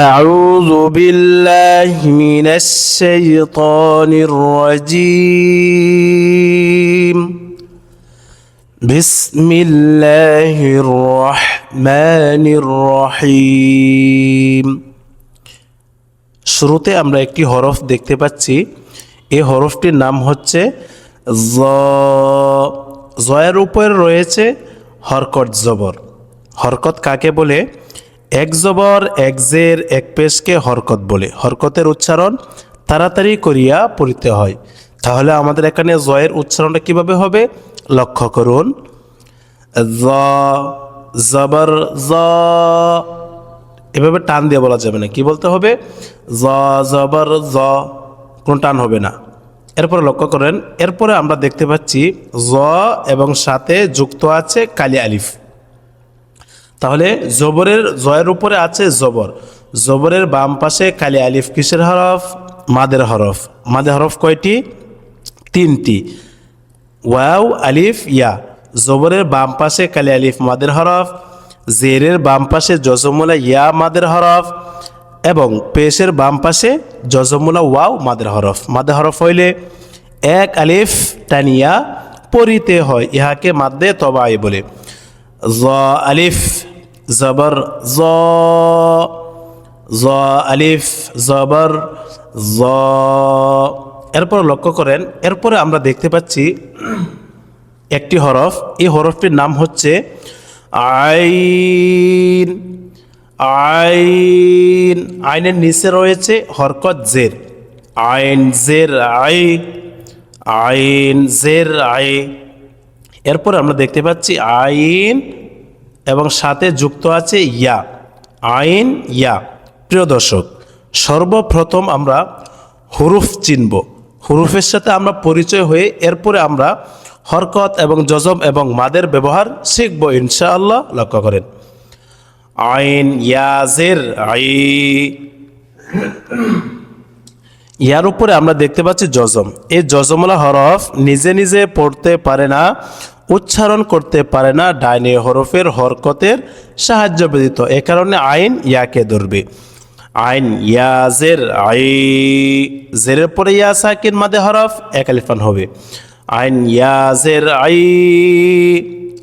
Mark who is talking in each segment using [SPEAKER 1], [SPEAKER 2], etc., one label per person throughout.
[SPEAKER 1] أعوذ بالله من الشيطان الرجيم بسم الله الرحمن الرحيم শুরুতে আমরা একটি হরফ দেখতে পাচ্ছি এই হরফটির নাম হচ্ছে জ জয়ের উপর রয়েছে হরকত জবর হরকত কাকে বলে এক জবর, এক জের, এক পেশকে হরকত বলে। হরকতের উচ্চারণ তাড়াতাড়ি করিয়া পড়িতে হয়। তাহলে আমাদের এখানে জয়ের উচ্চারণটা কীভাবে হবে? লক্ষ্য করুন। জ, জবর, জ। এভাবে টান দিয়ে বলা যাবে না। কি বলতে হবে? জ, জবর, জ। কোনো টান হবে না। এরপরে লক্ষ্য করেন। এরপরে আমরা দেখতে পাচ্ছি জ এবং সাথে যুক্ত আছে কালি আলিফ। তাহলে জবরের জয়ের উপরে আছে জবর। জবরের বাম পাশে কালি আলিফ কিসের হরফ? মাদের হরফ। মাদের হরফ কয়টি? তিনটি। ওয়াও, আলিফ, ইয়া। জবরের বাম পাশে কালি আলিফ, মাদের হরফ। জেরের বাম পাশে জজমুলা ইয়া, মাদের হরফ। এবং পেশের বাম পাশে জজমুলা ওয়াও, মাদের হরফ। মাদের হরফ হইলে এক আলিফ টানিয়া পরিতে হয়। ইহাকে মাদ্দে তবাই বলে। জ আলিফ জবর জ জ আলিফ, জবর জ। এরপর লক্ষ্য করেন, এরপরে আমরা দেখতে পাচ্ছি একটি হরফ। এই হরফটির নাম হচ্ছে আইন। আইন, আইনের নিচে রয়েছে হরকত জের। আইন জের আই, আইন জের আই। এরপর আমরা দেখতে পাচ্ছি আইন এবং সাথে যুক্ত আছে ইয়া, আইন, ইয়া। প্রিয় দর্শক, সর্বপ্রথম আমরা হুরুফ চিনব। হুরুফের সাথে আমরা পরিচয় হয়ে এরপরে আমরা হরকত এবং জজম এবং মাদের ব্যবহার শিখব ইনশাআল্লাহ। লক্ষ্য করেন। আইন, ইয়াজের আই। ইয়ার উপরে আমরা দেখতে পাচ্ছি জজম। এই জজমলা হরফ নিজে নিজে পড়তে পারে না। উচ্চারণ করতে পারে না, ডাইনে হরফের হরকতের সাহায্য ব্যতীত। এ কারণে আইন ইয়াকে ধরবে। আইন ইয়াজের, আই জেরের পরে ইয়া সাকিন মাদে হরফ একালিফান হবে। আইন ইয়াজের, আই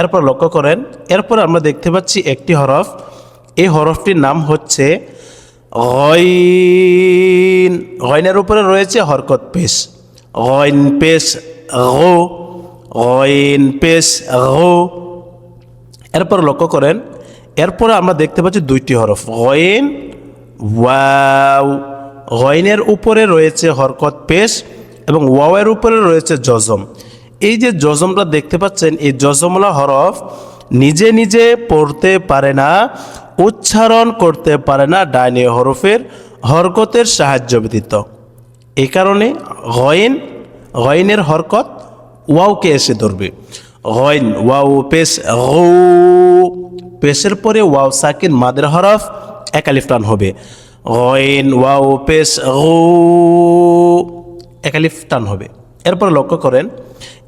[SPEAKER 1] এরপর লক্ষ্য করেন, এরপর আমরা দেখতে পাচ্ছি একটি হরফ। এই হরফটির নাম হচ্ছে গইন। গইনের উপরে রয়েছে হরকত পেশ। গইন পেশ, গো গইন পেশ গো এরপর লক্ষ্য করেন, এরপরে আমরা দেখতে পাচ্ছি দুইটি হরফ। গইন ওয়াও। গইনের উপরে রয়েছে হরকত পেশ এবং ওয়াওয়ের উপরে রয়েছে জজম। এই যে জজমটা দেখতে পাচ্ছেন, এই জজমলা হরফ নিজে নিজে পড়তে পারে না, উচ্চারণ করতে পারে না ডাইনে হরফের হরকতের সাহায্য ব্যতীত। এই কারণে গয়েন গয়েনের হরকত ওয়াওকে এসে ধরবে। গয়েন ওয়াও পেশ গৌ। পেশের পরে ওয়াও সাকিন মাদের হরফ একালিফ টান হবে। গয়েন ওয়াও পেশ গৌ। একালিফ টান হবে। এরপরে লক্ষ্য করেন,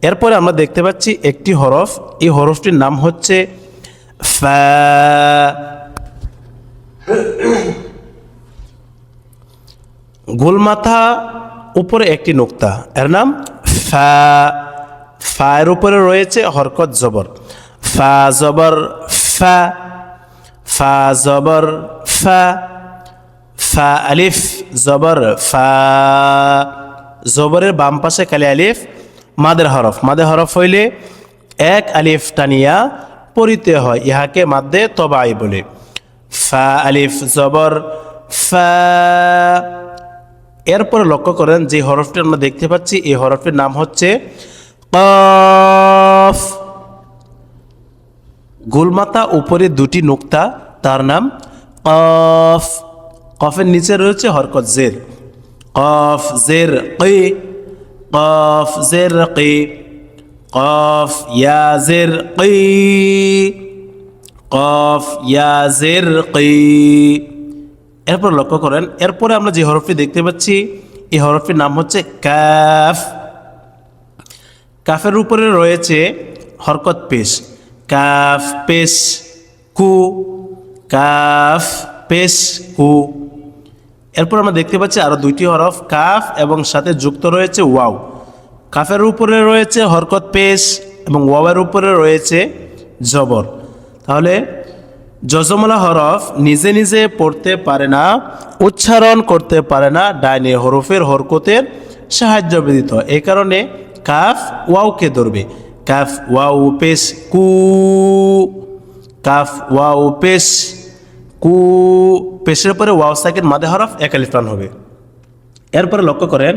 [SPEAKER 1] এরপরে আমরা দেখতে পাচ্ছি একটি হরফ। এই হরফটির নাম হচ্ছে গোলমাথা উপরে একটি নোক্তা। এর নাম ফা। ফায়ের উপরে রয়েছে হরকত জবর। ফা জবর, ফা ফা জবর, ফা ফা আলিফ জবর, ফা জবরের বাম পাশে কালি আলিফ, মাদের হরফ। মাদের হরফ হইলে এক আলিফ টানিয়া পড়িতে হয়, ইহাকে মাদ্দে তবাই বলে। ফা আলিফ জবর, ফা এরপরে লক্ষ্য করেন যে হরফটি আমরা দেখতে পাচ্ছি, এই হরফটির নাম হচ্ছে কফ গোলমাতা উপরে দুটি নোক্তা, তার নাম কফ। কফের নিচে রয়েছে হরকত জের। কফ জের কি, কফ জের কি, কফ ইয়া জের কি, কফ ইয়া কি। এরপর লক্ষ্য করেন, এরপরে আমরা যে হরফটি দেখতে পাচ্ছি, এই হরফটির নাম হচ্ছে কাফ। কাফের উপরে রয়েছে হরকত পেশ। কাফ পেশ কু, কাফ পেশ কু। এরপর আমরা দেখতে পাচ্ছি আরও দুইটি হরফ, কাফ এবং সাথে যুক্ত রয়েছে ওয়াও। কাফের উপরে রয়েছে হরকত পেশ এবং ওয়াওয়ের উপরে রয়েছে জবর। তাহলে যজমলা হরফ নিজে নিজে পড়তে পারে না, উচ্চারণ করতে পারে না, ডাইনে হরফের হরকতের সাহায্য ব্যতীত। এই কারণে কাফ ওয়াওকে ধরবে? কাফ ওয়াও পেশ কু, কাফ ওয়াও পেশ কু, পেশের পরে ওয়াও সাকির মাদে হরফ একালিফান হবে। এরপরে লক্ষ্য করেন,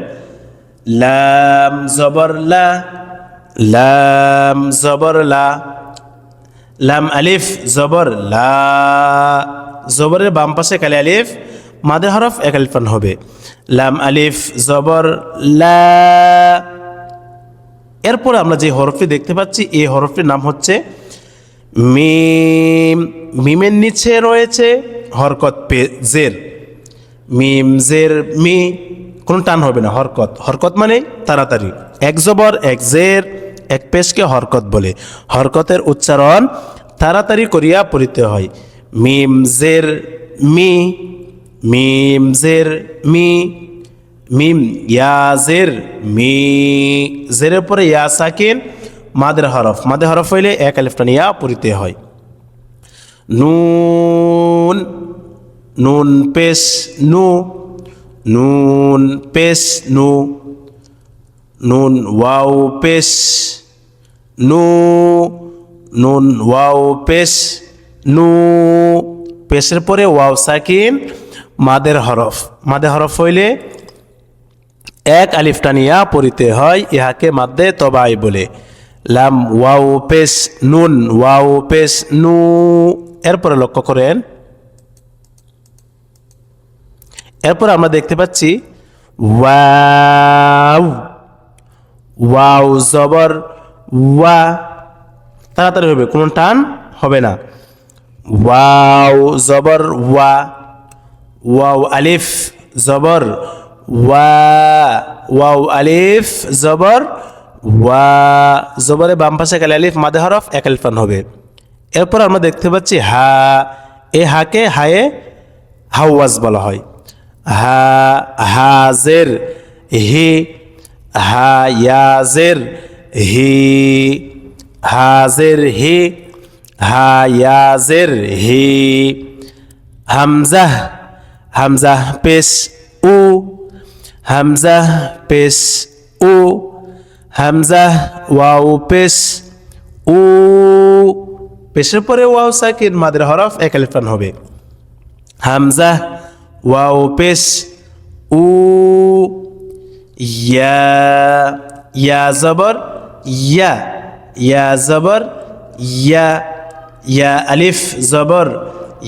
[SPEAKER 1] লাম জবর লা, লাম জবর লা, লাম আলিফ জবর লা, জবরের বাম পাশে কালি আলিফ, মাদে হরফ এক আলিফান হবে। লাম আলিফ জবর লা এরপরে আমরা যে হরফটি দেখতে পাচ্ছি এই হরফটির নাম হচ্ছে মিম। মিমের নিচে রয়েছে হরকত পে, জের। মিম, জের, মি, কোনো টান হবে না, হরকত। হরকত মানে তাড়াতাড়ি। এক জবর, এক জের, এক পেশকে হরকত বলে। হরকতের উচ্চারণ তাড়াতাড়ি করিয়া পড়িতে হয়। মিম, জের, মি, মিম, জের, মি মিম ইয়া জের মি, জেরের পরে ইয়া সাকিন মাদের হরফ। মাদের হরফ হইলে এক আলিফটান ইয়া পড়িতে হয়। নুন নুন পেশ নু, নুন পেশ নু, নুন ওয়াও পেশ নু, নুন ওয়াও পেশ নু, পেশের পরে ওয়াও সাকিন, মাদের হরফ। মাদের হরফ হইলে এক আলিফ টানিয়া পড়িতে হয়, ইহাকে মাদ্দে তবাই বলে। লাম ওয়াও পেস নুন, ওয়াও পেস নু। এরপরে লক্ষ্য করেন। এরপর আমরা দেখতে পাচ্ছি, ওয়াও ওয়াও জবর, ওয়া। তাড়াতাড়ি হবে, কোনো টান হবে না। ওয়াও জবর, ওয়া। ওয়াও আলিফ, জবর ওয়া, ওয়াও, আলিফ, জবর, ওয়া, জবরে বাম পাশে কালে আলিফ, মাদে হরফ, এক আলিফান হবে। এরপর আমরা দেখতে পাচ্ছি হা, এ হাকে হায়ে হাওয়াজ বলা হয়। হা, হাজের, হি, হা, ইয়াজের, হি, হাজের, হি, হা, ইয়াজের, হি, হামজাহ হামজাহ, পেশ, উ হামজাহ পেশ উ হামজাহ ওয়াও পেশ উ পেশের পরে ওয়াও সাকিন মাদের হরফ এক আলিফান হবে হামজাহ ওয়াও পেশ উ ইয়া ইয়া জবর ইয়া ইয়া জবর ইয়া ইয়া আলিফ জবর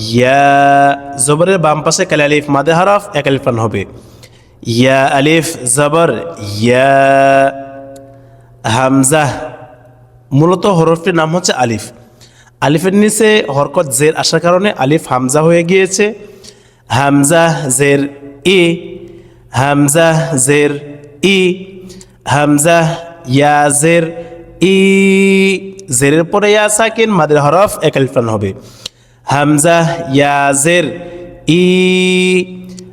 [SPEAKER 1] ইয়া জবরের বাম পাশে কালে আলিফ মাদে হরফ এক আলিফান হবে ইয়া আলিফ জবর ইয়া হামজা মূলত হরফটির নাম হচ্ছে আলিফ। আলিফের নিচে হরকত জের আসার কারণে আলিফ হামজা হয়ে গিয়েছে। হামজা জের ই, হামজা জের ই, হামজা ইয়া জের ই। জেরের পরে ইয়া সাকিন, মাদের হরফ এক আলিফান হবে। হামজা ইয়া জের ই।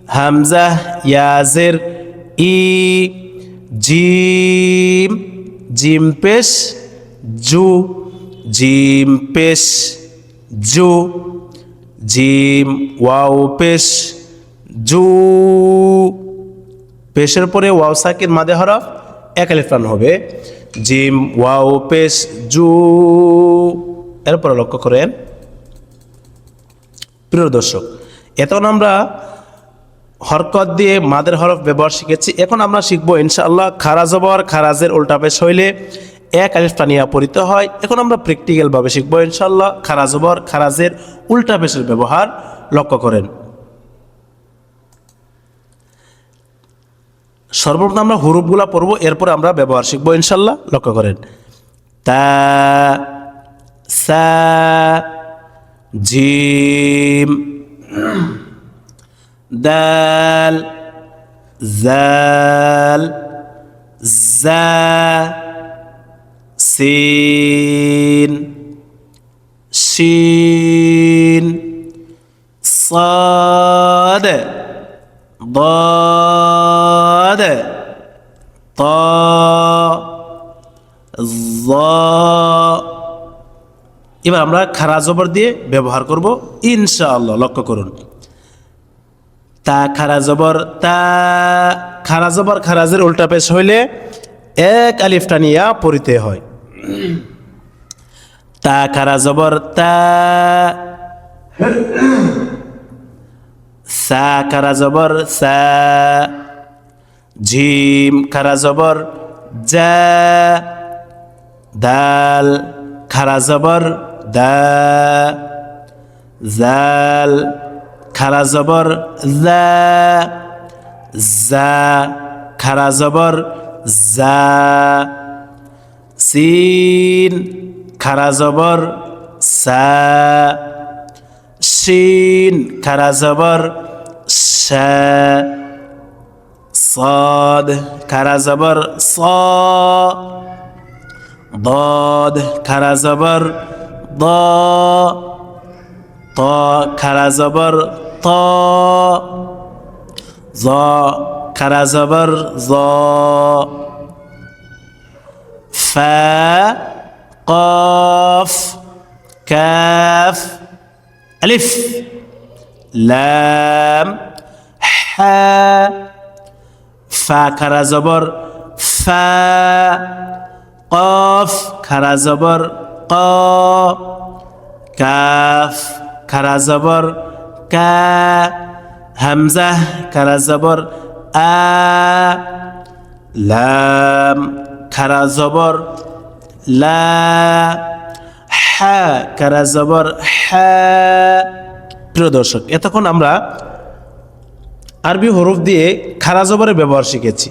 [SPEAKER 1] হামজা, ইয়াজের, ই, জিম জিম পেশ জু জিম পেশ জু, জিম, ওয়াও পেশ, জু, পেশের পরে ওয়াও সাকির মাদে হরফ এক আলিফান হবে। জিম, ওয়াও পেশ, জু, এরপরে লক্ষ্য করেন। প্রিয় দর্শক, এতক্ষণ আমরা হরকত দিয়ে মাদের হরফ ব্যবহার শিখেছি। এখন আমরা শিখব, ইনশাআল্লাহ খারা জবর খারাজের উল্টা পেশ হইলে এক আলিফ টানিয়া পড়িতে হয়। এখন আমরা প্র্যাকটিক্যালভাবে শিখব, ইনশাআল্লাহ খারা জবর খারাজের উল্টা পেশের ব্যবহার লক্ষ্য করেন। সর্বপ্রথম আমরা হুরুফগুলা পড়ব, এরপর আমরা ব্যবহার শিখব ইনশাল্লাহ লক্ষ্য করেন। তা, সা, জিম দাল জাল জা সিন শিন صاد ضاد ط ظ এবার আমরা খারা জবর দিয়ে ব্যবহার করব ইনশাআল্লাহ লক্ষ্য করুন তা খারা জবর, তা খারা জবর খারাজের উল্টা পেশ হইলে এক আলিফ টানিয়া পড়িতে হয়। তা খারা জবর, তা সা খারা জবর, সা জিম খারা জবর যা দাল খারা জবর, দা জাল খারা জবর জা জা খারা জবর জা সিন খারা জবর সা শিন খারা জবর শা صاد খারা জবর স ضاد খারা জবর দ ত খারা জবর طا ظا كرزبر ظا فا قاف كاف ألف لام حا فا كرزبر فا قاف كرزبر قا كاف كرزبر কা, হামজা, খারা জবর, আ, লাম, খারা জবর, লা, হা, খারা জবর, হা। প্রিয় দর্শক, এতক্ষণ আমরা আরবি হরফ দিয়ে খারা জবরের ব্যবহার শিখেছি।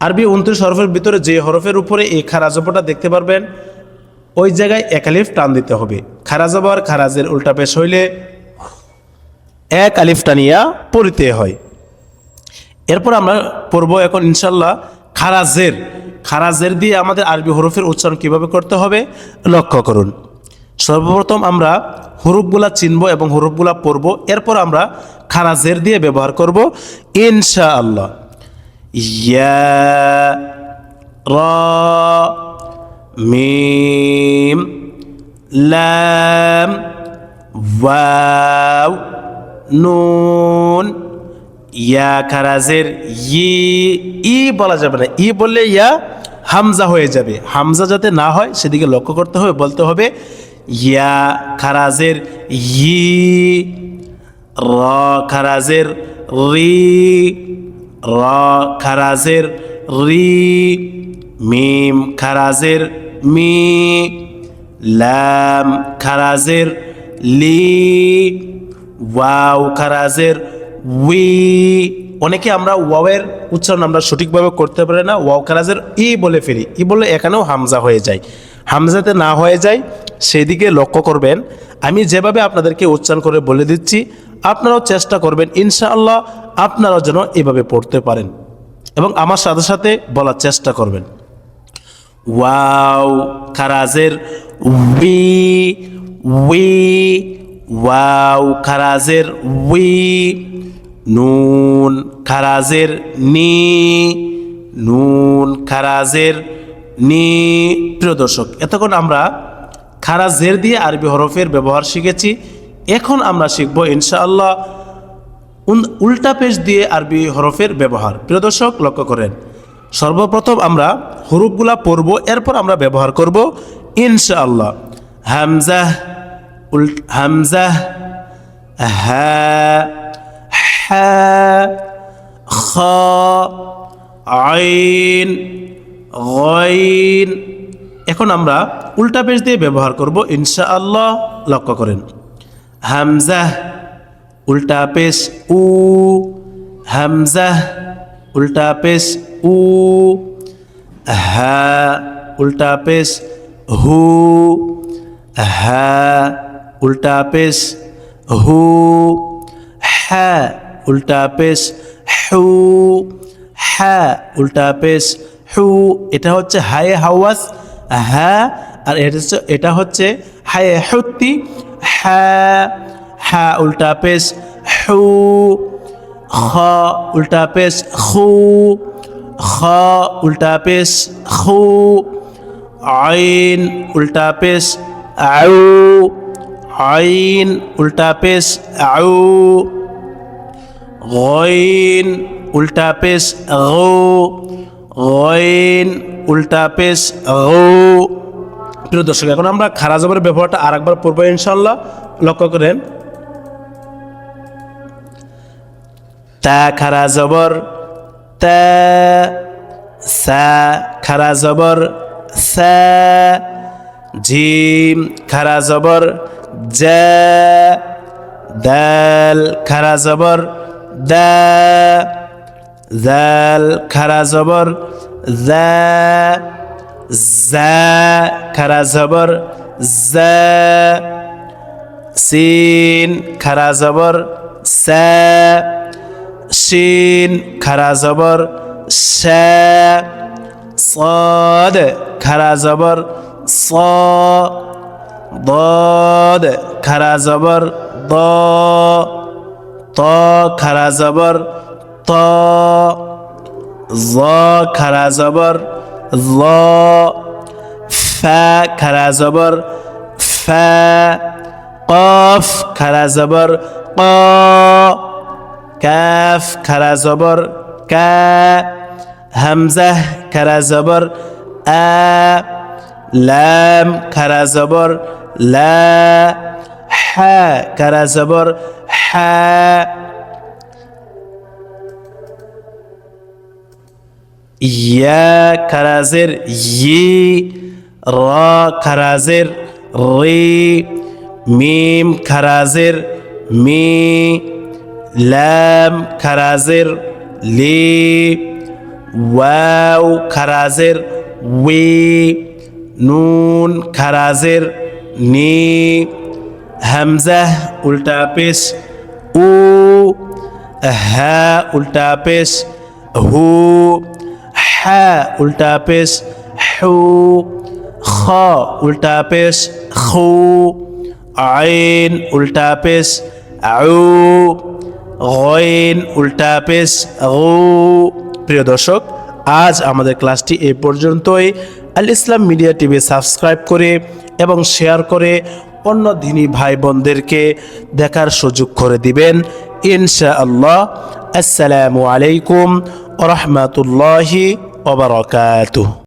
[SPEAKER 1] আরবি উনত্রিশ হরফের ভিতরে যে হরফের উপরে এই খারা জবরটা দেখতে পারবেন, ওই জায়গায় একালিফ টান দিতে হবে। খারা জবর, খারাজের উল্টা পেশ হইলে এক আলিফ টানিয়া পড়িতে হয়। এরপর আমরা পড়ব এখন ইনশাল্লাহ খারাজের। খারাজের দিয়ে আমাদের আরবি হরফের উচ্চারণ কীভাবে করতে হবে লক্ষ্য করুন। সর্বপ্রথম আমরা হরফগুলা চিনব এবং হরফগুলা পড়ব। এরপর আমরা খারাজের দিয়ে ব্যবহার করব ইনশা আল্লাহ ইয়া, র লাম, ওয়াও। নুন ইয়া খারাজের ই ই বলা যাবে না। ই বললে ইয়া, হামজা হয়ে যাবে। হামজা যাতে না হয়, সেদিকে লক্ষ্য করতে হবে, বলতে হবে, ইয়া খারাজের ই, র খারাজের রি, র খারাজের রি, মিম খারাজের মি, লাম খারাজের লি ওয়াও খারাজের উই। অনেকে আমরা ওয়াওয়ের উচ্চারণ আমরা সঠিকভাবে করতে পারি না, ওয়াও খারাজের ই বলে ফেলি। ই বলে এখানেও হামজা হয়ে যায়। হামজাতে না হয়ে যায় সেই দিকে লক্ষ্য করবেন। আমি যেভাবে আপনাদেরকে উচ্চারণ করে বলে দিচ্ছি, আপনারাও চেষ্টা করবেন, ইনশাআল্লাহ আপনারাও যেন এভাবে পড়তে পারেন। এবং আমার সাথে সাথে বলার চেষ্টা করবেন। ওয়াও খারাজের উই উই ওয়াও, খারাজের উই নুন খারাজের নি নুন খারাজের নি প্রিয় দর্শক, এতক্ষণ আমরা খারাজের দিয়ে আরবি হরফের ব্যবহার শিখেছি। এখন আমরা শিখব ইনশাআল্লাহ উল্টা পেশ দিয়ে আরবি হরফের ব্যবহার। প্রিয় দর্শক, লক্ষ্য করেন। সর্বপ্রথম আমরা হরফগুলা পড়ব, এরপর আমরা ব্যবহার করব ইনশাআল্লাহ। হামজা উল হামজা হা হা খ আইন গইন এখন আমরা উল্টা পেশ দিয়ে ব্যবহার করব, ইনশাআল্লাহ, লক্ষ্য করেন। হামজা, উল্টা পেশ উ। হামজা, উল্টা পেশ উ। হা, উল্টা পেশ হু। হা। উল্টা পেশ, হু হা উল্টা পেশ, হু হা উল্টা পেশ, হু, এটা হচ্ছে হায়ে হাওয়াস হা আর এটা হচ্ছে এটা হচ্ছে হায়ে হুত্তি হা হা উল্টা পেশ, হু, খ, উল্টা পেশ খু খ, উল্টা পেশ খু আইন, উল্টা পেশ, আউ আইন, উল্টা পেশ, আউ। গইন, উল্টা পেশ গো গইন, উল্টা পেশ গো প্রিয় দর্শক, এখন আমরা খারা জবরের ব্যবহারটা আরেকবার পড়ব ইনশাল্লাহ লক্ষ্য করেন। তা খারা জবর, তা, সা, খারা জবর, সা। জিম, খারা জবর জা দাল খারা জবর দা জাল খারা জবর জা জা খারা জবর জা সিন খারা জবর সা শিন খারা জবর শা صاد খারা জবর স ضاد খারা জবর দ ত খারা জবর ত জ খারা জবর ল ফা খারা জবর ফা কফ খারা জবর ক কাফ খারা জবর কা হামজা খারা জবর আ লাম খারা জবর লা হা খারা জবর হা ইয়া খারাজের ই র খারাজের রি মিম খারাজের মি লাম খারাজের লি ওয়াও খারাজের উই নুন খারাজের নি হামজা উল্টা পেশ, উ, হা, উল্টা পেশ, হু, হা, উল্টা পেশ, হু, খ, উল্টা পেশ, খু, আইন, উল্টা পেশ আউ গইন, উল্টা পেশ, গু। প্রিয় দর্শক, আজ আমাদের ক্লাসটি এই পর্যন্তই। Al Islam Media TV subscribe করে এবং শেয়ার করে অন্য দিনী ভাই বোনদেরকে দেখার সুযোগ করে দিবেন। ইনশা আল্লাহ আসসালামু আলাইকুম রহমতুল্লাহি ওবরাকাতুহ